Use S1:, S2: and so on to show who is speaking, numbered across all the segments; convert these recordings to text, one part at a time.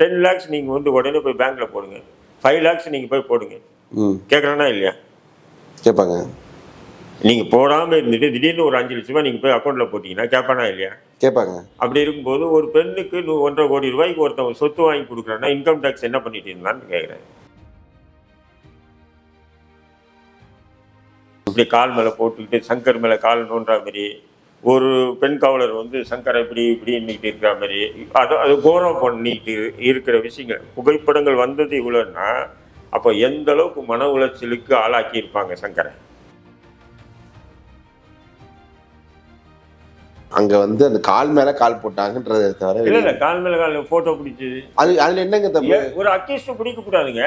S1: Ten lakhs நீங்கள் வந்து உடனே போய் பேங்க்ல போடுங்க. ஃபைவ் லேக்ஸ் நீங்கள் போய் போடுங்க. கேட்குறானா இல்லையா?
S2: கேட்பாங்க
S1: நீங்கள் போடாமல் இருந்துட்டு திடீர்னு ஒரு அஞ்சு லட்ச ரூபாய் நீங்கள் போய் அக்கௌண்ட்டில் போட்டிங்கன்னா கேட்பானா இல்லையா?
S2: கேட்பாங்க
S1: அப்படி இருக்கும்போது ஒரு பெண்ணுக்கு ஒன்றரை கோடி ரூபாய்க்கு ஒருத்தவங்க சொத்து வாங்கி கொடுக்குறான்னா இன்கம் டேக்ஸ் என்ன பண்ணிட்டு இருந்தான்னு கேட்குறேன் இப்படி கால் மேலே போட்டுக்கிட்டு சங்கர் மேலே கால் நோன்ற மாதிரி ஒரு பெண் காவலர் வந்து சங்கரை இப்படி இப்படி இன்னிட்டு இருக்கிற மாதிரி. அது அது கௌரவம் பண்ணிட்டு இருக்கிற விஷயங்கள். புகைப்படங்கள் வந்தது இவ்வளோன்னா அப்போ எந்த அளவுக்கு மன உளைச்சலுக்கு ஆளாக்கி இருப்பாங்க சங்கரை?
S2: அங்க வந்து அந்த கால் மேல கால் போட்டாங்கன்றதை தவிர
S1: இல்லை இல்லை கால் மேலே கால் ஃபோட்டோ பிடிச்சது.
S2: அது அதுல என்னங்க தப்பு?
S1: ஒரு அக்யூஸ்ட் பிடிக்க கூடாதுங்க.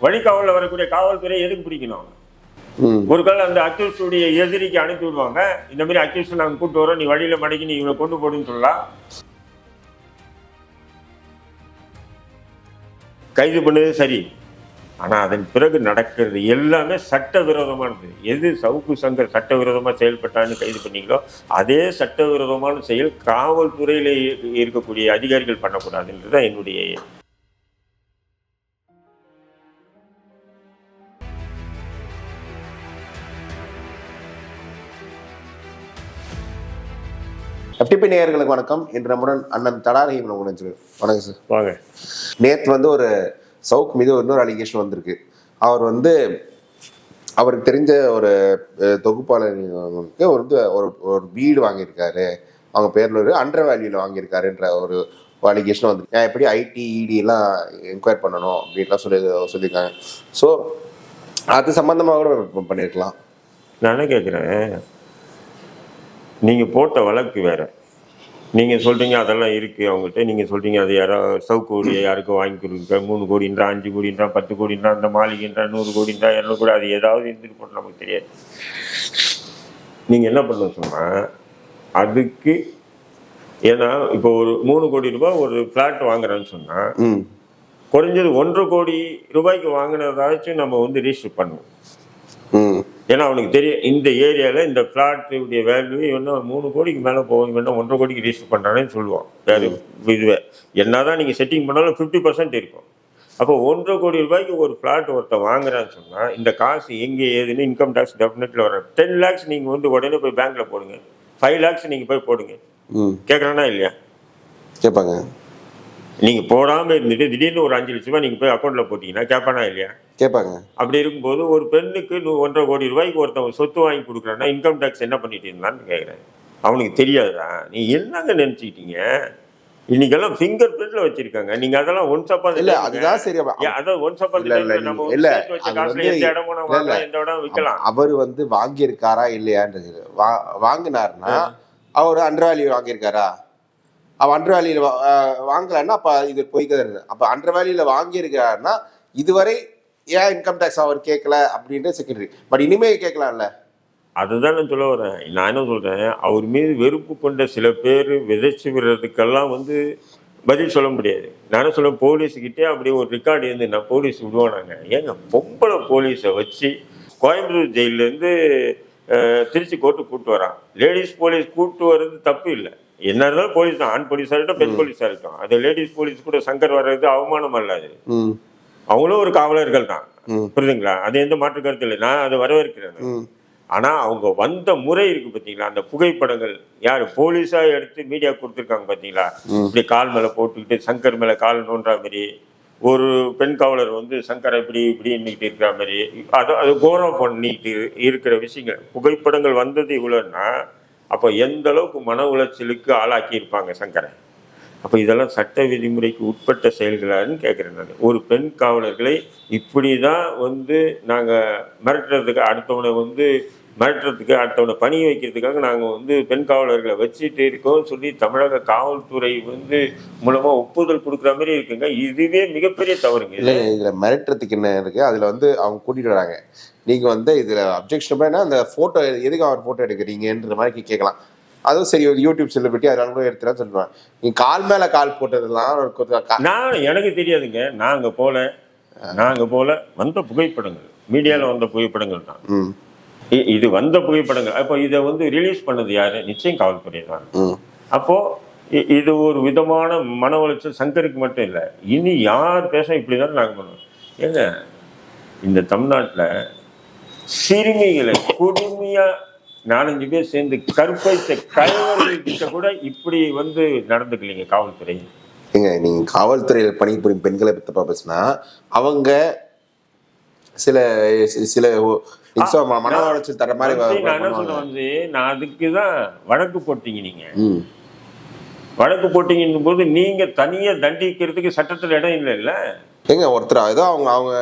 S1: வழிகாவலில் வரக்கூடிய காவல்துறை எதுக்கு பிடிக்கணும்?
S2: ம்.
S1: ஒரு கால் அந்த அக்யூஸ்டுடைய எதிரிக்கு அனுப்பி விடுவாங்க. இந்த மாதிரி அக்யூஸ்ட் நாங்கள் கூப்பிட்டு வரோம் நீ வழியில மடக்கி நீ இவனை கொண்டு போடுன்னு சொல்லலாம். கைது பண்ணது சரி. ஆனா அதன் பிறகு நடக்கிறது எல்லாமே சட்டவிரோதமானது எது சவுக்கு சங்கர் சட்டவிரோதமாக செயல்பட்டான்னு கைது பண்ணீங்களோ அதே சட்டவிரோதமான செயல் காவல்துறையிலே இருக்கக்கூடிய அதிகாரிகள் பண்ணக்கூடாதுன்றது தான் என்னுடைய
S2: எஃப்டிபி நேயர்களுக்கு வணக்கம். இன்று நம்முடன் அண்ணன் தடாரஹீம் நம்ம வணக்கம் சார்.
S1: வாங்க.
S2: நேத்து வந்து ஒரு சவுக் மீது இன்னொரு அலிகேஷன் வந்திருக்கு. அவர் வந்து அவருக்கு தெரிஞ்ச ஒரு ஒரு வந்து ஒரு ஒரு வீடு வாங்கியிருக்காரு. அவங்க பேர்ல ஒரு அண்டர் வேல்யூல வாங்கியிருக்காருன்ற ஒரு அலிகேஷன் வந்து ஏன் எப்படி ஐடி இடி எல்லாம் என்கொயர் பண்ணணும் அப்படின்லாம் சொல்லி சொல்லியிருக்காங்க. ஸோ அது சம்பந்தமாக கூட பண்ணியிருக்கலாம்.
S1: நான் என்ன கேட்குறேன் நீங்கள் போட்ட வழக்கு வேற. நீங்கள் சொல்கிறீங்க அதெல்லாம் இருக்குது அவங்ககிட்ட நீங்கள் சொல்கிறீங்க அது யாரோ சவுக்கோடியை யாருக்கும் வாங்கி கொடுக்க மூணு கோடின்றா அஞ்சு கோடின்றா பத்து கோடின்றா அந்த மாளிகைன்றா நூறு கோடின்றா இரநூறு கோடி அது ஏதாவது இருந்துட்டு போட்டு நமக்கு தெரியாது. நீங்கள் என்ன பண்ண சொன்னால் அதுக்கு ஏன்னா இப்போ ஒரு மூணு கோடி ரூபாய் ஒரு ஃப்ளாட் வாங்குறேன்னு சொன்னால்
S2: ம்.
S1: குறைஞ்சது ஒன்றரை கோடி ரூபாய்க்கு வாங்கினதாச்சும் நம்ம வந்து ரிஜிஸ்டர் பண்ணணும்.
S2: ம்.
S1: ஏன்னா அவனுக்கு தெரியும் இந்த ஏரியாவில் இந்த பிளாட்டுடைய வேல்யூ இவன் மூணு கோடிக்கு மேலே போகும். இவன் ஒன்றரை கோடிக்கு ரிஜிஸ்டர் பண்ணுறானேன்னு சொல்லுவான். வேறு இதுவே. என்னதான் நீங்கள் செட்டிங் பண்ணாலும் ஃபிஃப்டி பர்சன்ட் இருக்கும். அப்போ ஒன்றரை கோடி ரூபாய்க்கு ஒரு பிளாட் ஒருத்தன் வாங்குறான்னு சொன்னால் இந்த காசு எங்கே ஏதுன்னு இன்கம் டேக்ஸ் டெஃபினெட்டில் வர டென் லேக்ஸ் நீங்கள் வந்து உடனே போய் பேங்க்கில் போடுங்க. ஃபைவ் லேக்ஸ் நீங்கள் போய் போடுங்க.
S2: ம்.
S1: கேட்குறானா இல்லையா?
S2: கேட்பாங்க
S1: நீங்கள் போடாமல் இருந்துட்டு திடீர்னு ஒரு அஞ்சு லட்ச ரூபாய் நீங்கள் போய் அக்கௌண்ட்டில் போட்டிங்கன்னா கேட்பானா இல்லையா?
S2: கேட்பாங்க
S1: அப்படி இருக்கும்போது ஒரு பெண்ணுக்கு ஒன்றரை கோடி ரூபாய்க்கு ஒருத்தவங்க சொத்து வாங்கி கொடுக்குறான்னா இன்கம் டேக்ஸ் என்ன பண்ணிட்டு இருந்தான்னு கேட்குறேன் அவனுக்கு தெரியாதா நீ என்னங்க நினச்சிக்கிட்டீங்க இன்னைக்கெல்லாம் ஃபிங்கர் பிரிண்ட்ல வச்சிருக்காங்க. நீங்க அதெல்லாம் ஒன் சப்பா
S2: இல்ல அதுதான் சரி.
S1: அதான் ஒன் சப்பா
S2: இல்ல, இல்ல,
S1: நம்ம
S2: இல்ல,
S1: எந்த இடமும் நம்ம எந்த இடம் விற்கலாம்
S2: அவர் வந்து வாங்கியிருக்காரா இல்லையான்றது வா வாங்கினாருன்னா அவர் அண்டர் வேல்யூ வாங்கியிருக்காரா? அவ அண்டர் வேல்யூல வாங்கலன்னா அப்ப இது பொய்க்கிறது அப்ப அண்டர் வேல்யூல வாங்கியிருக்காருன்னா இதுவரை ஏன் இன்கம் டேக்ஸ் அவர் கேட்கல அப்படின்ட்டு செக்ரட்டரி பட் இனிமே கேட்கலாம்ல
S1: அதுதான் நான் சொல்ல வரேன். நான் என்ன சொல்றேன்? அவர் மீது வெறுப்பு கொண்ட சில பேர் விதைச்சு விடுறதுக்கெல்லாம் வந்து பதில் சொல்ல முடியாது. நானும் சொல்ல போலீஸுக்கிட்டே அப்படியே ஒரு ரெக்கார்டு இருந்து நான் போலீஸ் விடுவானாங்க ஏங்க பொம்பளை போலீஸை வச்சு கோயம்புத்தூர் ஜெயிலேருந்து திருச்சி கோர்ட்டு கூப்பிட்டு வரான். லேடிஸ் போலீஸ் கூப்பிட்டு வர்றது தப்பு இல்லை. என்ன இருந்தாலும் போலீஸ் தான். ஆண் போலீஸாக இருக்கட்டும் பெண் போலீஸாக இருக்கட்டும். அது லேடிஸ் போலீஸ் கூட சங்கர் வர்றது அவமானம் அல்லாது அவங்களும் ஒரு காவலர்கள் தான். புரியுதுங்களா? அது எந்த மாற்று கருத்து இல்லை. நான் அதை வரவேற்கிறேன். ஆனா அவங்க வந்த முறை இருக்கு பாத்தீங்களா அந்த புகைப்படங்கள் யாரு? போலீஸா எடுத்து மீடியா கொடுத்துருக்காங்க பாத்தீங்களா இப்படி கால் மேல போட்டுக்கிட்டு சங்கர் மேல கால் நோன்ற மாதிரி ஒரு பெண் காவலர் வந்து சங்கரை இப்படி இப்படி இன்னிட்டு இருக்கிற மாதிரி அது அது கௌரவம் பண்ணிட்டு இருக்கிற விஷயங்கள். புகைப்படங்கள் வந்தது இவ்வளோன்னா அப்போ எந்த அளவுக்கு மன உளைச்சலுக்கு ஆளாக்கி இருப்பாங்க சங்கரை? அப்போ இதெல்லாம் சட்ட விதிமுறைக்கு உட்பட்ட செயல்களான்னு கேட்குறேன் நான். ஒரு பெண் காவலர்களை இப்படி தான் வந்து நாங்கள் மிரட்டுறதுக்கு அடுத்தவனை வந்து மிரட்டுறதுக்கு அடுத்தவனை பணி வைக்கிறதுக்காக நாங்கள் வந்து பெண் காவலர்களை வச்சுட்டு இருக்கோம் சொல்லி தமிழக காவல்துறை வந்து மூலமாக ஒப்புதல் கொடுக்குற மாதிரி இருக்குங்க. இதுவே மிகப்பெரிய தவறுங்க.
S2: இல்லை இதில் மிரட்டுறதுக்கு என்ன இருக்கு? அதில் வந்து அவங்க கூட்டிகிட்டு வராங்க. நீங்கள் வந்து இதில் அப்ஜெக்ஷன் என்ன? அந்த ஃபோட்டோ எதுக்கு அவர் ஃபோட்டோ எடுக்கிறீங்கன்ற மாதிரி கேட்கலாம் அதுவும் சரி ஒரு யூடியூப் செலிபிரிட்டி அதனால கூட எடுத்துலாம் சொல்லுவேன். நீங்க கால் மேல கால் போட்டதெல்லாம்
S1: நான் எனக்கு தெரியாதுங்க. நாங்க போல நாங்க போல வந்த புகைப்படங்கள். மீடியால வந்த புகைப்படங்கள் தான். இது வந்த புகைப்படங்கள். அப்போ இதை வந்து ரிலீஸ் பண்ணது யாரு? நிச்சயம் காவல்துறை தான். அப்போ இது ஒரு விதமான மன உளைச்சல். சங்கருக்கு மட்டும் இல்லை இனி யார் பேச இப்படி தான் நாங்கள் பண்ணுவோம். ஏங்க இந்த தமிழ்நாட்டில் சிறுமிகளை கொடுமையா நாலஞ்சு பேர் சேர்ந்து கற்பழித்த கலைவர்கள்கிட்ட கூட இப்படி வந்து நடந்துக்கலைங்க காவல்துறை.
S2: ஏங்க நீங்க காவல்துறையில் பணிபுரியும் பெண்களை பத்தி பேசினா அவங்க சில சில மன உளைச்சல் தர மாதிரி
S1: நான் வந்து நான் அதுக்கு தான் வழக்கு போட்டீங்க நீங்க.
S2: ம்.
S1: வழக்கு போட்டீங்கன்னும் போது நீங்க தனியா தண்டிக்கிறதுக்கு சட்டத்துல இடம் இல்லை இல்ல
S2: ஏங்க ஒருத்தர்? ஏதோ அவங்க அவங்க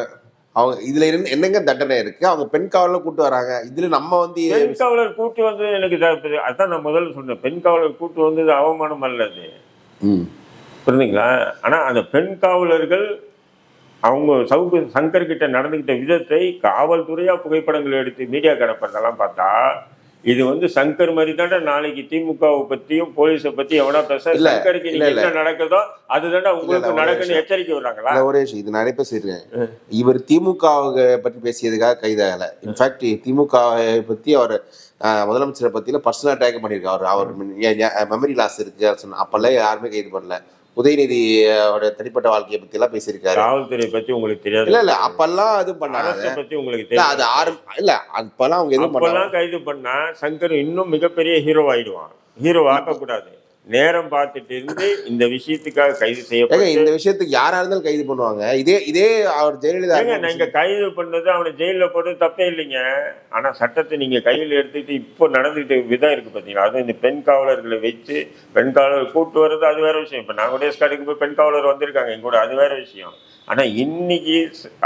S2: அவங்க இதுல இருந்து என்னங்க தண்டனை இருக்கு? அவங்க பெண் காவல கூட்டு வராங்க. இதுல நம்ம வந்து
S1: பெண் காவலர் கூட்டு வந்து எனக்கு அதான் நான் முதல்ல சொன்னேன். பெண் காவலர் கூட்டு வந்து இது அவமானம் அல்ல அது.
S2: ம்.
S1: புரியுதுங்களா ஆனா அந்த பெண் காவலர்கள் அவங்க சவுக்கு சங்கர் கிட்ட நடந்துகிட்ட விதத்தை காவல்துறையா புகைப்படங்கள் எடுத்து மீடியா கடப்பதெல்லாம் பார்த்தா இது வந்து சங்கர் மாதிரி தாண்டா நாளைக்கு திமுகவை பத்தியும் போலீஸை பத்தி எவனா பேச சங்கருக்கு. என்ன நடக்குதோ அதுதான்டா உங்களுக்கு நடக்குன்னு. எச்சரிக்கை விடுறாங்களா?
S2: ஒரே விஷயம் இது நிறைய பேர் சொல்லிருக்கேன் இவர் திமுக பற்றி பேசியதுக்காக கைதாகல. இன்ஃபேக்ட் திமுக பத்தி அவர் முதலமைச்சரை பத்தியில பர்சனல் அட்டாக் பண்ணியிருக்காரு. அவர் மெமரி லாஸ் இருக்கு சொன்ன அப்பெல்லாம் யாருமே கைது பண்ணல. உதயநிதி அவரோட தனிப்பட்ட வாழ்க்கையை பத்தி எல்லாம் பேசியிருக்காரு.
S1: காவல்துறையை பத்தி உங்களுக்கு தெரியாது.
S2: இல்ல இல்ல அப்பெல்லாம் இது பண்ணாங்க
S1: பத்தி உங்களுக்கு
S2: இல்ல அது
S1: தெரியாது
S2: ஆரம் இல்ல அப்பெல்லாம் அவங்க எதுவும்
S1: அப்பெல்லாம் கைது பண்ணா சங்கர் இன்னும் மிகப்பெரிய ஹீரோ ஆயிடுவான். ஹீரோ ஆக்கக்கூடாது. நேரம் பார்த்துட்டு இருந்து இந்த விஷயத்துக்காக கைது செய்யப்பட்டு
S2: இந்த விஷயத்துக்கு யாரா இருந்தாலும் கைது பண்ணுவாங்க. இதே இதே அவர் ஜெயலலிதா
S1: நீங்க கைது பண்ணது அவனை ஜெயில போட்டு தப்பே இல்லைங்க. ஆனா சட்டத்தை நீங்க கையில் எடுத்துட்டு இப்போ நடந்துட்டு விதம் இருக்கு பாத்தீங்களா? அதுவும் இந்த பெண் காவலர்களை வச்சு பெண் காவலர் கூட்டு வர்றது அது வேற விஷயம். இப்ப நாங்க டேஸ்கார்டுக்கு போய் பெண் காவலர் வந்திருக்காங்க எங்க கூட. அது வேற விஷயம். ஆனா இன்னைக்கு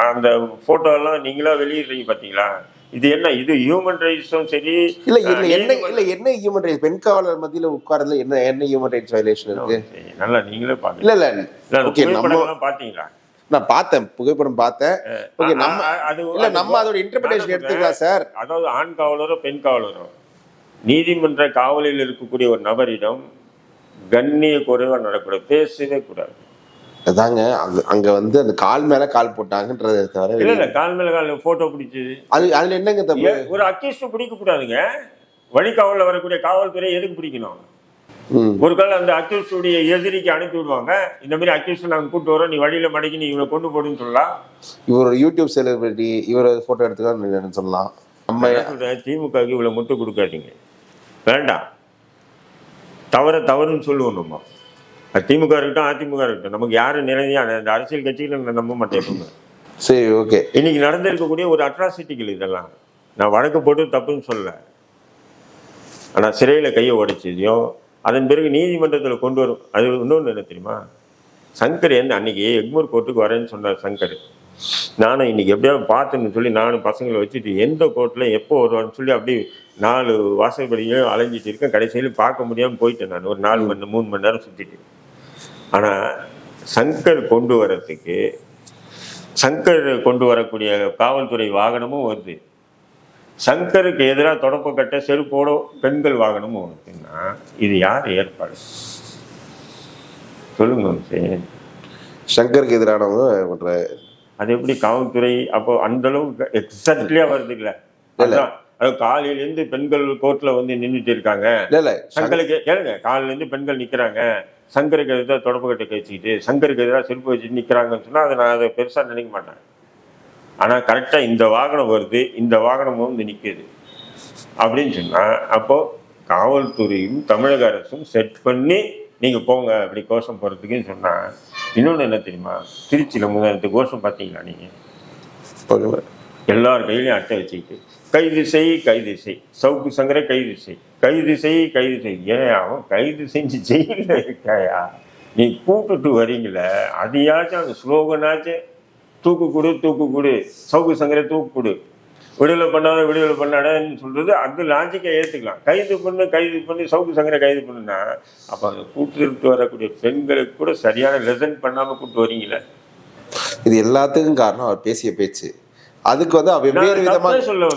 S1: அந்த போட்டோ எல்லாம் நீங்களா வெளியிடுறீங்க பாத்தீங்களா? இது என்ன இது ஹியூமன் ரைட்ஸும் சரி
S2: இல்ல இல்ல என்ன இல்ல என்ன ஹியூமன் ரைட்ஸ் பெண் காவலர் மத்தியில உட்கார்றதுல என்ன என்ன ஹியூமன் ரைட்ஸ் வயலேஷன் இருக்கு?
S1: நல்லா நீங்களே பாருங்க.
S2: இல்ல இல்ல ஓகே நம்ம
S1: பாத்தீங்களா?
S2: நான் பார்த்தேன் புகைப்படம் பார்த்தேன். ஓகே நம்ம
S1: அது
S2: இல்ல நம்ம அதோட இன்டர்பிரேஷன் எடுத்துக்கலாம் சார்
S1: அதாவது ஆண் காவலரோ பெண் காவலரோ நீதிமன்ற காவலில் இருக்கக்கூடிய ஒரு நபரிடம் கண்ணிய குறைவா நடக்கூடாது பேசவே கூடாது.
S2: அதாங்க அங்க அங்க வந்து அந்த கால் மேல கால் போட்டாங்கன்றதை தவிர
S1: இல்ல இல்ல கால் மேல கால் போட்டோ பிடிச்சது.
S2: அது அதுல என்னங்க தப்பு?
S1: ஒரு அக்யூஸ்ட் பிடிக்க கூடாதுங்க. வழிகாவலில் வரக்கூடிய காவல்துறை எதுக்கு பிடிக்கணும். ஒரு கால் அந்த அக்யூஸ்டுடைய எதிரிக்கு அனுப்பி விடுவாங்க. இந்த மாதிரி அக்யூஸ்ட் நாங்க கூட்டு வரோம் நீ வழியில மடக்கி நீ இவனை கொண்டு போடுன்னு சொல்லலாம்.
S2: இவர் யூடியூப் செலிபிரிட்டி இவர் போட்டோ எடுத்துக்கலாம் சொல்லலாம்? நம்ம
S1: திமுகவுக்கு இவ்வளவு முட்டு கொடுக்காதீங்க. வேண்டாம். தவற தவறுன்னு சொல்லுவோம் நம்ம. அது திமுக இருக்கட்டும் அதிமுக இருக்கட்டும் நமக்கு யாரும் நிறைய அந்த அரசியல் கட்சிகளை நான் நம்ப மாட்டேன்.
S2: சரி ஓகே
S1: இன்னைக்கு நடந்திருக்கக்கூடிய ஒரு அட்ராசிட்டிகள் இதெல்லாம். நான் வழக்கு போட்டு தப்புன்னு சொல்லல. ஆனா சிறையில கையை உடைச்சதையும் அதன் பிறகு நீதிமன்றத்தில் கொண்டு வரும். அது இன்னொன்று என்ன தெரியுமா? சங்கர் என்ன அன்னைக்கு எக்மூர் கோர்ட்டுக்கு வரேன்னு சொன்னார் சங்கர். நானும் இன்னைக்கு எப்படியாவது பார்த்துன்னு சொல்லி நானும் பசங்களை வச்சுட்டு எந்த கோர்ட்டில் எப்போ வருவான்னு சொல்லி அப்படியே நாலு வாசல்படியும் அலைஞ்சிட்டு இருக்கேன். கடைசியில் பார்க்க முடியாமல் போயிட்டேன் நான். ஒரு நாலு மணி மூணு மணி நேரம் சுற்றிட்டு ஆனால் சங்கர் கொண்டு வரத்துக்கு சங்கர் கொண்டு வரக்கூடிய காவல்துறை வாகனமும் வருது. சங்கருக்கு எதிராக தொடப்பக்கட்ட செருப்போட பெண்கள் வாகனமும் வருதுன்னா இது யார் ஏற்பாடு? சொல்லுங்க.
S2: சங்கருக்கு எதிரானவங்க பண்ற
S1: அது எப்படி காவல்துறை அப்போ அந்த அளவுக்கு எக்ஸாக்ட்லியா வருது இல்ல. அதான் அது காலையில இருந்து பெண்கள் கோர்ட்ல வந்து நின்றுட்டு இருக்காங்க. சங்கருக்கு கேளுங்க காலையில இருந்து பெண்கள் நிக்கிறாங்க. சங்கருக்கு எதிராக தொடப்பக்கட்டை கழிச்சுக்கிட்டு சங்கருக்கு எதிராக செருப்பு வச்சுட்டு நிக்கிறாங்கன்னு சொன்னா அதை நான் அதை பெருசா நினைக்க மாட்டேன். ஆனா கரெக்டா இந்த வாகனம் வருது இந்த வாகனம் வந்து நிக்குது. அப்படின்னு சொன்னா அப்போ காவல்துறையும் தமிழக அரசும் செட் பண்ணி நீங்க போங்க அப்படி கோஷம் போறதுக்குன்னு சொன்னா இன்னொன்னு என்ன தெரியுமா? திருச்சியில முதலத்து கோஷம் பார்த்தீங்களா நீங்க?
S2: ஓகே.
S1: எல்லார் கையிலையும் அட்டை வச்சுக்கிட்டு. கைது செய் கைது செய் சவுக்கு சங்கரை கைது செய் கைது செய் கைது செய் ஏன் அவன் கைது செஞ்சு ஜெயில இருக்காயா? நீ கூப்பிட்டு வரீங்கள? அதையாச்சும் அந்த ஸ்லோகனாச்சும் தூக்கு கொடு தூக்கு கொடு. சவுக்கு சங்கரை தூக்கு கொடு. விடுதலை பண்ணாத விடுதலை பண்ணாடன்னு சொல்றது அது லாஜிக்கை ஏற்றுக்கலாம் கைது பண்ணு கைது பண்ணி சவுக்கு சங்கரை கைது பண்ணுனா அப்போ அந்த கூட்டிட்டு வரக்கூடிய பெண்களுக்கு கூட சரியான லெசன் பண்ணாமல் கூப்பிட்டு வரீங்களே?
S2: இது எல்லாத்துக்கும் காரணம் அவர் பேசிய பேச்சு. அதுக்கு வந்து அவர் வெவ்வேறு விதமா
S1: சொல்ல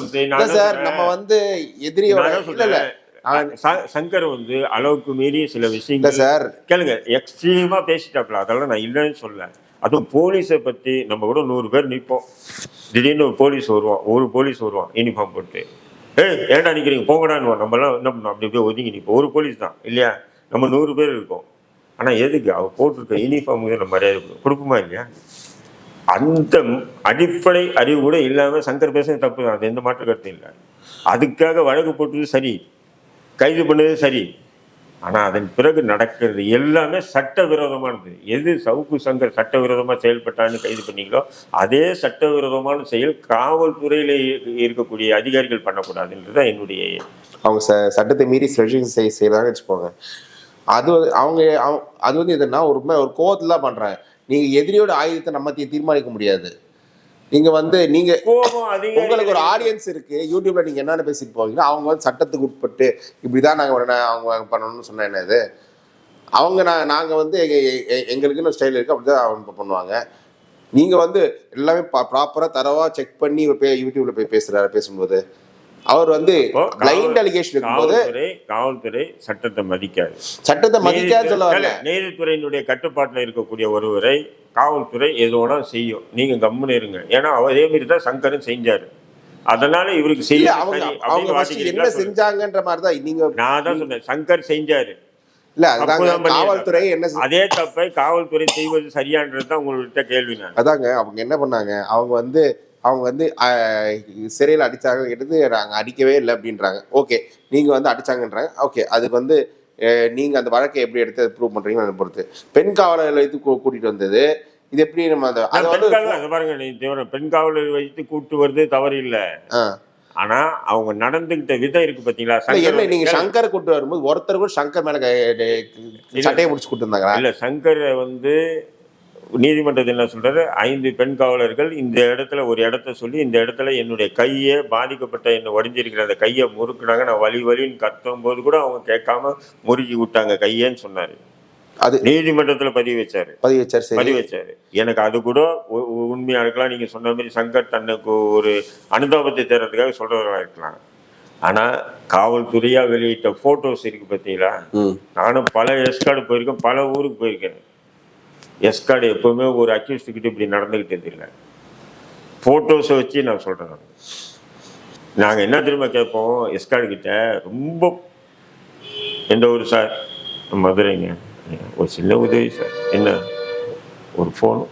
S2: சார்? நம்ம வந்து எதிரியோட இல்ல
S1: சங்கர் வந்து அளவுக்கு மீறி சில விஷயங்கள்
S2: சார்.
S1: கேளுங்க எக்ஸ்ட்ரீமா பேசிட்டாப்ல. அதெல்லாம் நான் இல்லைன்னு சொல்ல அதுவும் போலீஸை பத்தி நம்ம கூட நூறு பேர் நிற்போம் திடீர்னு ஒரு போலீஸ் வருவான் ஒரு போலீஸ் வருவான் யூனிஃபார்ம் போட்டு. ஏய் ஏன்டா நிக்கிறீங்க? போங்கடான்னு நம்மலாம் என்ன பண்ணோம் அப்படி அப்படியே ஒதுங்கி நிற்போம் ஒரு போலீஸ் தான் இல்லையா? நம்ம நூறு பேர் இருக்கோம். ஆனா எதுக்கு? அவ போட்டிருக்க யூனிஃபார்முக்கு நம்ம மரியாதை கொடு- கொடுப்போமா இல்லையா? அந்த அடிப்படை அறிவு கூட இல்லாமல் சங்கர் பேசுறது தப்பு தான். அது எந்த மாற்று கருத்தும் இல்லை. அதுக்காக வழக்கு போட்டது சரி. கைது பண்ணது சரி. ஆனால் அதன் பிறகு நடக்கிறது எல்லாமே சட்டவிரோதமானது. எது சவுக்கு சங்கர் சட்டவிரோதமாக செயல்பட்டான்னு கைது பண்ணீங்களோ அதே சட்டவிரோதமான செயல் காவல்துறையில் இருக்கக்கூடிய அதிகாரிகள் பண்ணக்கூடாதுன்றது தான் என்னுடைய
S2: அவங்க ச சட்டத்தை மீறி சில செய் செய்யறாங்கன்னு வச்சுக்கோங்க. அது வந்து அவங்க அவங்க- அது வந்து எதுனா ஒரு ஒரு கோவத்தில் தான் பண்ணுறாங்க நீங்க எதிரியோட ஆயுதத்தை நம்ம தீர்மானிக்க முடியாது. நீங்க வந்து நீங்க உங்களுக்கு ஒரு ஆடியன்ஸ் இருக்கு. யூடியூப்ல நீங்க என்னென்ன பேசிட்டு போவீங்கன்னா அவங்க வந்து சட்டத்துக்கு உட்பட்டு இப்படிதான் நாங்க உடனே அவங்க பண்ணணும்னு சொன்னா என்னது? அவங்க நான் நாங்க வந்து எங்களுக்குன்னு ஸ்டைல் இருக்கு. அப்படிதான் அவங்க பண்ணுவாங்க. நீங்க வந்து எல்லாமே ப்ராப்பரா தரவா செக் பண்ணி யூடியூப்ல போய் பேசுறாரு பேசும்போது. அவர் வந்து பிளைண்ட் அலிகேஷன் இருக்கும்போது
S1: காவல்துறை சட்டத்தை மதிக்காது.
S2: சட்டத்தை மதிக்காது சொல்ல
S1: நீதித்துறையினுடைய கட்டுப்பாட்டில் இருக்கக்கூடிய ஒருவரை காவல்துறை எதோட செய்யும். நீங்க கம்முன்னு இருங்க. ஏன்னா அதே மாதிரி தான் சங்கரன் செஞ்சாரு. அதனால இவருக்கு செய்ய
S2: அவங்க அவங்க என்ன. செஞ்சாங்கன்ற மாதிரி தான் நீங்க
S1: நான் தான் சொன்னேன். சங்கர் செஞ்சாரு.
S2: இல்ல. காவல்துறை என்ன
S1: அதே தப்பை காவல்துறை செய்வது சரியான்றது தான் உங்கள்கிட்ட கேள்வி
S2: அதாங்க அவங்க என்ன பண்ணாங்க? அவங்க வந்து அவங்க வந்து சிறையில் அடிச்சாங்க எடுத்து நாங்க அடிக்கவே இல்லை அப்படின்றாங்க. ஓகே நீங்க வந்து அடிச்சாங்கன்றாங்க. ஓகே அதுக்கு வந்து அஹ், நீங்க அந்த வழக்கை எப்படி எடுத்து ப்ரூவ் பண்றீங்கன்னு அதை பொறுத்து. பெண் காவலர்களை வைத்து கூ- கூட்டிட்டு வந்தது இது எப்படி நம்ம அந்த அதை
S1: அதை பாருங்க நீ பெண் காவலர் வைத்து கூட்டு வருது தவறு இல்லை. ஆனா அவங்க நடந்துகிட்ட விதம் இருக்கு பாத்தீங்களா?
S2: இல்ல, நீங்க சங்கரை கூட்டு வரும்போது ஒருத்தர் கூட சங்கர் மேல சட்டையை முடிச்சு கூட்டு இருந்தாங்களா
S1: இல்ல சங்கர் வந்து நீதிமன்றத்தில் என்ன சொல்றாரு ஐந்து பெண் காவலர்கள் இந்த இடத்துல ஒரு இடத்த சொல்லி இந்த இடத்துல என்னுடைய கையை பாதிக்கப்பட்ட என்ன உடஞ்சிருக்கிற அந்த கையை முறுக்குனாங்க. நான் வலி வலின்னு கத்தும் போது கூட அவங்க கேட்காம முறுக்கி விட்டாங்க கையேன்னு சொன்னாரு.
S2: அது
S1: நீதிமன்றத்துல பதிவு வச்சாரு.
S2: பதிவு வச்சார் சரி.
S1: பதிவு வச்சாரு. எனக்கு அது கூட உ- உ- உண்மையா இருக்கலாம். நீங்க சொன்ன மாதிரி சங்கர் தன்னுக்கு ஒரு அனுதாபத்தை தேர்றதுக்காக சொல்றவர்களா இருக்கலாம். ஆனா காவல்துறையா வெளியிட்ட போட்டோஸ் இருக்கு பார்த்தீங்களா நானும் பல எஸ்கார்டு போயிருக்கேன் பல ஊருக்கு போயிருக்கேன். எஸ்கார்டு எப்பவுமே ஒரு அக்யூஸ்ட் கிட்ட இப்படி நடந்துக்கிட்டது இல்லை ஃபோட்டோஸை வச்சு நான் சொல்கிறேன் நான். நாங்கள் என்ன திரும்ப கேட்போம்? எஸ்கார்டு கிட்ட ரொம்ப எந்த ஊர் சார் மதுரைங்க. ஒரு சின்ன உதவி சார் என்ன? ஒரு ஃபோனு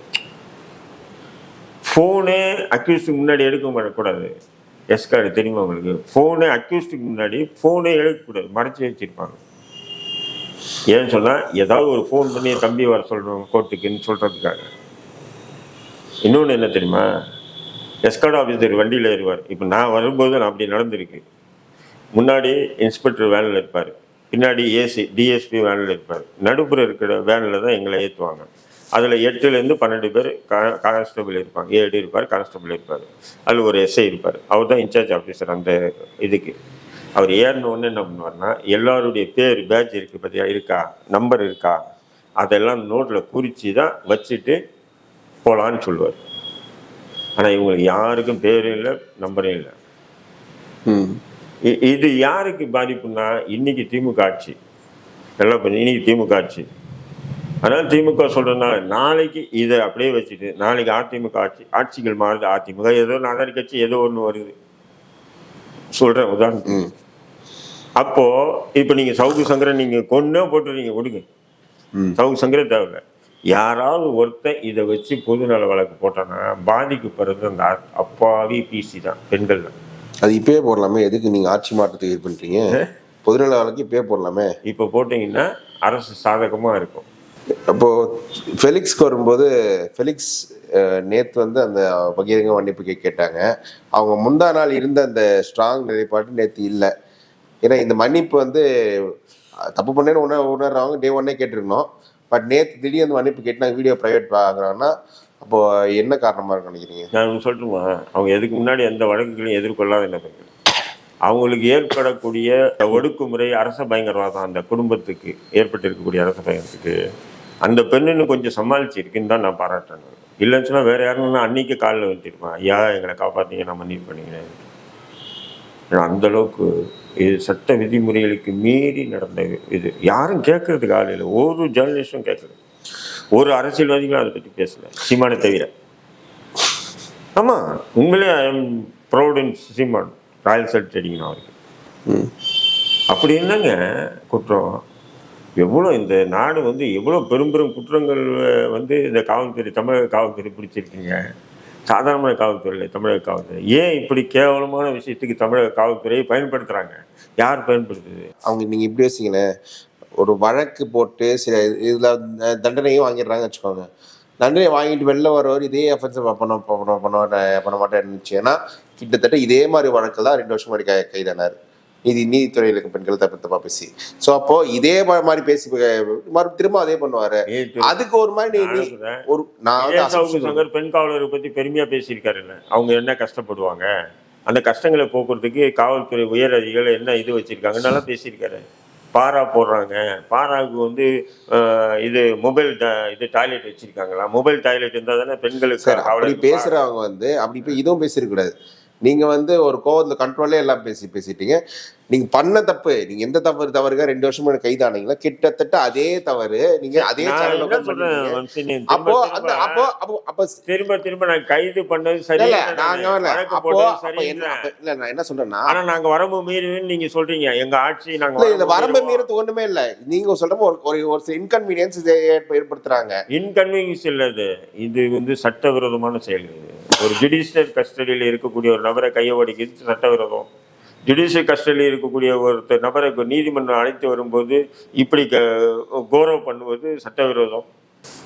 S1: ஃபோனே அக்யூஸ்டுக்கு முன்னாடி எடுக்க மாட்டக்கூடாது எஸ்கார்டு தெரியுமா உங்களுக்கு? ஃபோனு அக்யூஸ்டுக்கு முன்னாடி ஃபோனே எடுக்கக்கூடாது. மறைச்சி வச்சுருப்பாங்க. ஏன்னு சொன்னால் ஏதாவது ஒரு ஃபோன் பண்ணி தம்பி வர சொல்கிறோம் கோர்ட்டுக்குன்னு சொல்கிறதுக்காக இன்னொன்று என்ன தெரியுமா? எஸ்கார்ட் ஆஃபீஸர் வண்டியில் ஏறுவார். இப்போ நான் வரும்போது நான் அப்படி நடந்திருக்கு. முன்னாடி இன்ஸ்பெக்டர் வேனில் இருப்பார். பின்னாடி ஏசி டிஎஸ்பி வேனில் இருப்பார். நடுப்புற இருக்கிற வேனில் தான் எங்களை ஏற்றுவாங்க அதில் எட்டுலேருந்து பன்னெண்டு பேர் கான்ஸ்டபிள் இருப்பாங்க. ஏடு இருப்பார் கான்ஸ்டபிள் இருப்பார். அதில் ஒரு எஸ்ஐ இருப்பார். அவர் தான் இன்சார்ஜ் ஆஃபீஸர் அந்த இதுக்கு. அவர் ஏறின உடனே என்ன பண்ணுவார்னா எல்லாருடைய பேர் பேட்ச் இருக்குது பார்த்தியா இருக்கா நம்பர் இருக்கா அதெல்லாம் நோட்டில் குறித்து தான் வச்சுட்டு போகலான்னு சொல்லுவார். ஆனால் இவங்களுக்கு யாருக்கும் பேரும் இல்லை நம்பரும் இல்லை. இது யாருக்கு பாதிப்புன்னா இன்னைக்கு திமுக ஆட்சி. நல்லா பண்ணி இன்னைக்கு திமுக ஆட்சி. அதனால திமுக சொல்றதுனால நாளைக்கு இதை அப்படியே வச்சுட்டு நாளைக்கு அதிமுக ஆட்சி ஆட்சிகள் மாறுது அதிமுக ஏதோ நாதாரி கட்சி ஏதோ ஒன்று வருது. சொல்றேன் உதாரணத்துக்கு.
S2: ம்
S1: அப்போ இப்போ நீங்க சவுக்கு சங்கரன் நீங்க கொன்னே போட்டுறீங்க கொடுங்க.
S2: ம்.
S1: சவுக்கு சங்கரன் தேவையில்ல. யாராவது ஒருத்தன் இதை வச்சு பொதுநல வழக்கு போட்டானா பாதிக்கப்படுறது அந்த அப்பாவி பிசி தான் பெண்கள் தான்
S2: அது இப்பயே போடலாமே எதுக்கு நீங்க ஆட்சி மாற்றத்துக்கு இது பண்றீங்க பொதுநல வழக்கு இப்பயே போடலாமே.
S1: இப்போ போட்டீங்கன்னா அரசு சாதகமா இருக்கும்.
S2: அப்போ ஃபெலிக்ஸ்க்கு வரும்போது ஃபெலிக்ஸ் நேத்து வந்து அந்த பகிரங்க மன்னிப்பு கேட்டாங்க. அவங்க முந்தா நாள் இருந்த அந்த ஸ்ட்ராங் நிலைப்பாடு நேத்து இல்லை. ஏன்னா இந்த மன்னிப்பு வந்து தப்பு பண்ணேன்னு உணர உணர்றவங்க டே ஒன்னே கேட்டிருக்கணும். பட் நேற்று திடீர்னு மன்னிப்பு கேட்டு நாங்கள் வீடியோ ப்ரைவேட் பார்க்குறோன்னா அப்போ என்ன காரணமாக இருக்கும் நினைக்கிறீங்க?
S1: நான் ஒண்ணு சொல்லட்டுமா? அவங்க எதுக்கு முன்னாடி எந்த வழக்குகளையும் எதிர்கொள்ளாத நபர்கள் அவங்களுக்கு ஏற்படக்கூடிய ஒடுக்குமுறை அரச பயங்கரவாதம் அந்த குடும்பத்துக்கு ஏற்பட்டிருக்கக்கூடிய அரச பயங்கரத்துக்கு அந்த பெண்ணுன்னு கொஞ்சம் சமாளிச்சிருக்குன்னு தான் நான் பாராட்டுறேன். இல்லைன்னு சொன்னால் வேற யாருன்னா அன்னைக்கு காலில் வந்துருப்பான் ஐயா எங்களை காப்பாற்றிங்க நான் மன்னிப்பு பண்ணிக்கிறேன். அந்த அளவுக்கு இது சட்ட விதிமுறைகளுக்கு மீறி நடந்த இது. யாரும் கேட்கறதுக்கு ஆள் இல்லை. ஒரு ஜேர்னலிஸ்டும் கேட்கல. ஒரு அரசியல்வாதிகளும் அதை பற்றி பேசல. சீமானை தவிர. ஆமாம் உண்மையிலே I am proud in Seeman. Royal salute அடிக்கணும் அவருக்கு.
S2: ம்.
S1: அப்படி என்னங்க குற்றம்? எவ்வளோ இந்த நாடு வந்து எவ்வளோ பெரும் பெரும் குற்றங்கள் வந்து இந்த காவல்துறை தமிழக காவல்துறை பிடிச்சிருக்கீங்க. சாதாரண காவல்துறையில் தமிழக காவல்துறை. ஏன் இப்படி கேவலமான விஷயத்துக்கு தமிழக காவல்துறையை பயன்படுத்துகிறாங்க யார் பயன்படுத்துது?
S2: அவங்க நீங்கள் இப்படி யோசிங்களேன் ஒரு வழக்கு போட்டு சில இதில் தண்டனையும் வாங்கிடுறாங்க வச்சுக்கோங்க. தண்டனை வாங்கிட்டு வெளில வரவர் இதே அஃபென்ஸ் பண்ண பண்ண பண்ண மாட்டேன் இருந்துச்சு ஏன்னா கிட்டத்தட்ட இதே மாதிரி வழக்கில் தான் ரெண்டு வருஷம் முன்னாடி கைதானார். இது நீதித்துறையில் இருக்க பெண்கள் தப்பு தப்பா பேசி. ஸோ அப்போ இதே மாதிரி பேசி திரும்ப அதே பண்ணுவாரு. அதுக்கு ஒரு மாதிரி. ஒரு நான்
S1: பெண் காவலரை பத்தி பெருமையா பேசியிருக்காருல்ல அவங்க என்ன கஷ்டப்படுவாங்க? அந்த கஷ்டங்களை போக்குறதுக்கு காவல்துறை உயர் அதிகாரிகள் என்ன இது வச்சிருக்காங்கன்னு பேசியிருக்காரு. பாரா போடுறாங்க. பாராவுக்கு வந்து இது மொபைல் இது டாய்லெட் வச்சிருக்காங்களா? மொபைல் டாய்லெட் இருந்தால் தானே பெண்களுக்கு
S2: அப்படி பேசுறவங்க வந்து அப்படி போய் இதுவும் பேசிருக்கூடாது நீங்க வந்து ஒரு கோவத்துல கண்ட்ரோலே எல்லாம் பேசி பேசிட்டீங்க. நீங்க பண்ண தப்பு நீங்க எந்த தவறு தவறுగా ரெண்டு வருஷம் கைதானீங்களா? கிட்டத்தட்ட அதே தவறு நீங்க அதே அப்போ அந்த அப்போ அப்போ அப்போ
S1: திரும்ப திரும்ப நான் கைது பண்ணது
S2: இல்ல
S1: சரி
S2: இல்ல நாங்க வரல.
S1: வழக்கு
S2: அப்போ என்ன இல்ல நான் என்ன சொல்றேன்னா
S1: ஆனா நாங்க வரம்பு மீறின்னு நீங்க சொல்றீங்க எங்க ஆட்சி நாங்க
S2: இல்ல இந்த வரம்பு. மீறத்து ஒண்ணுமே இல்ல. நீங்க சொல்றப்ப ஒரு ஒரு சில இன்கன்வீனியன்ஸ் ஏற்படுத்துறாங்க.
S1: இன்கன்வீனியன்ஸ் இல்லது இது வந்து சட்டவிரோதமான செயல் ஒரு ஜுடிஷியல் கஸ்டடியில் இருக்கக்கூடிய ஒரு நபரை கையை ஒடிக்கிறது சட்டவிரோதம். ஜுடிஷியல் கஸ்டடியில் இருக்கக்கூடிய ஒருத்தர் நபரை நீதிமன்றம் அழைத்து வரும்போது இப்படி க- கௌரவம் பண்ணுவது சட்டவிரோதம்.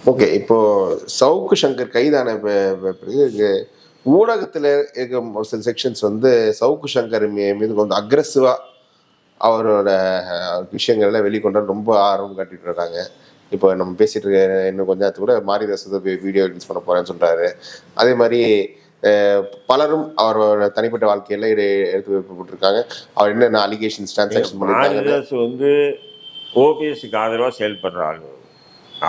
S2: ஓகே இப்போ சவுக்கு சங்கர் கைதான பிறகு ஊடகத்தில் இருக்க ஒரு சில செக்ஷன்ஸ் வந்து சவுக்கு சங்கர் மீது கொஞ்சம் அக்ரெசிவா அவரோட விஷயங்கள்லாம் வெளிக்கொண்டு ரொம்ப ஆர்வம் காட்டிட்டு இருக்காங்க. இப்போ நம்ம பேசிட்டு இருக்க இன்னும் கொஞ்ச நேரத்துக்கு கூட மாரிதாஸ் வீடியோ ரிலீஸ் பண்ண போறேன்னு சொல்றாரு. அதே மாதிரி பலரும் அவரோட தனிப்பட்ட வாழ்க்கையில எடுத்து போட்டிருக்காங்க. அவர் என்னென்ன அலிகேஷன்ஸ் டிரான்சாக்ஷன்
S1: மாரிதாஸ் வந்து ஓபிஎஸ்க்கு ஆதரவாக செயல்படுற ஆள்.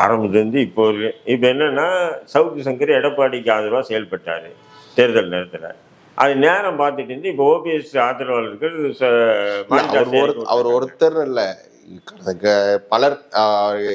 S1: ஆரம்பத்துலேருந்து இப்போ வரையும். இப்போ என்னன்னா சவுக்கு சங்கர் எடப்பாடிக்கு ஆதரவாக செயல்பட்டார் தேர்தல் நேரத்தில். அது நேரம் பார்த்துட்டு இருந்து இப்போ ஓபிஎஸ் ஆதரவாளர்கள்
S2: அவர். ஒருத்தர் இல்ல. பலர்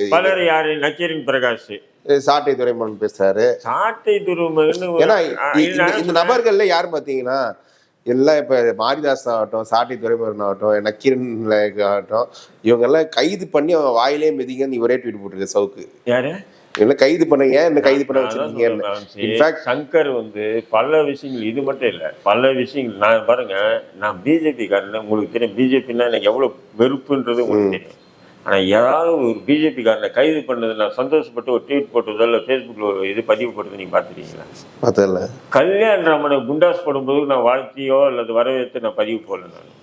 S1: பலர் யாரு? நக்கீரன் பிரகாஷ்.
S2: சாட்டை துறைமுகன் பேசுறாரு.
S1: சாட்டை துருமகன்னு ஒரு-
S2: ஏன்னா இந்த- நபர்கள்ல யார் பாத்தீங்கன்னா எல்லாம் இப்ப மாரிதாஸ் ஆகட்டும் சாட்டை துறைமுகன் ஆகட்டும் நக்கீரன் ஆகட்டும் இவங்க எல்லாம் கைது பண்ணி அவன் வாயிலே மிதிங்கன்னு இவரே ட்வீட் போட்டிருக்கு சவுக்கு.
S1: யாரு?
S2: இவங்க கைது பண்ணுங்க? என்ன கைது பண்ண வச்சிருக்கீங்க. இன்ஃபேக்ட்
S1: சங்கர் வந்து பல விஷயங்கள் இது மட்டும் இல்லை பல விஷயங்கள். நான் பாருங்க நான் பிஜேபி காரன் உங்களுக்கு தெரியும் பிஜேபின்னா எனக்கு எவ்வளவு வெறுப்புன்றது உங்களுக்கு தெரியும். ஆனா யாராவது ஒரு பிஜேபி காரனை கைது பண்ணது நான் சந்தோஷப்பட்டு ஒரு ட்வீட் போட்டதோ இல்லை ஃபேஸ்புக்கில் ஒரு இது பதிவு போட்டது நீங்க பார்த்துருக்கீங்களா?
S2: பார்த்ததில்ல.
S1: கல்யாண் ராமனை குண்டாஸ் போடும்போது நான் வாழ்த்தியோ அல்லது வரவேற்று நான் பதிவு போடல நான்.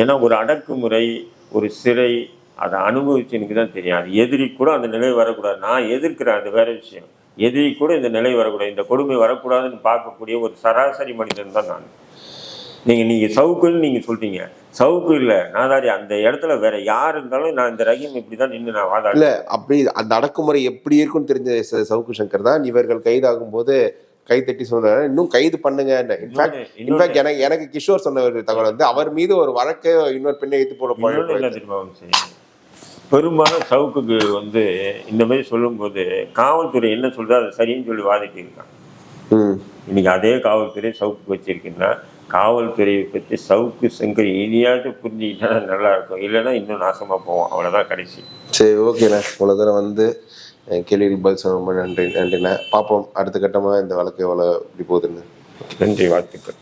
S1: ஏன்னா ஒரு அடக்குமுறை ஒரு சிறை அதை அனுபவிச்சு எனக்கு தான் தெரியும். அது எதிரி கூட அந்த நிலை வரக்கூடாது. நான் எதிர்க்கிறேன் அது வேற விஷயம். எதிரி கூட இந்த நிலை வரக்கூடாது. இந்த கொடுமை வரக்கூடாதுன்னு பார்க்கக்கூடிய ஒரு சராசரி மனிதன் தான் நான். நீங்கள் நீங்கள் சவுக்குன்னு நீங்கள் சொல்றீங்க. சவுக்கு இல்லை. நாதாரி அந்த இடத்துல வேற யார் இருந்தாலும் நான் இந்த ரஹீம் இப்படி தான் நின்று நான் வாதாடுறேன்
S2: இல்ல அப்படி அந்த அடக்குமுறை எப்படி இருக்கும்னு தெரிஞ்ச சவுக்கு சங்கர் தான் இவர்கள் கைதாகும் போது கை தட்டி சொன்னாரு இன்னும் கைது பண்ணுங்க இன்ஃபேக்ட்
S1: இன்னொன்னு-
S2: இன்ஃபேக்ட் எனக்கு எனக்கு கிஷோர் சொன்ன ஒரு தகவல் வந்து அவர் மீது ஒரு வழக்கை இன்னொரு பெண்ணை எடுத்து போட
S1: இன்னொன்னு
S2: போய்
S1: என்ன தெரியுமா வம்சி? பெரும்பாலும் சவுக்குக்கு வந்து இந்த மாதிரி சொல்லும்போது காவல்துறை என்ன சொல்றதோ அதை சரின்னு சொல்லி வாதிட்டு இருக்கான்
S2: ம்.
S1: இன்னைக்கு அதே காவல்துறை சவுக்கு வச்சிருக்குன்னா காவல்துறையை பற்றி சவுக்கு சங்கர் இனியாச்சும் புரிஞ்சுக்கிட்டா நல்லா இருக்கும் இல்லைன்னா இன்னும் நாசமா போவோம். அவ்வளவுதான் கடைசி.
S2: சரி ஓகேண்ணே இவ்வளோ தூரம் வந்து கேள்விக்கு பதில் சொல்ல ரொம்ப நன்றி நன்றிண்ணே. பார்ப்போம். அடுத்த கட்டமாக இந்த வழக்கு எவ்வளோ இப்படி போகுதுன்னு.
S1: நன்றி வாழ்த்துக்கள்.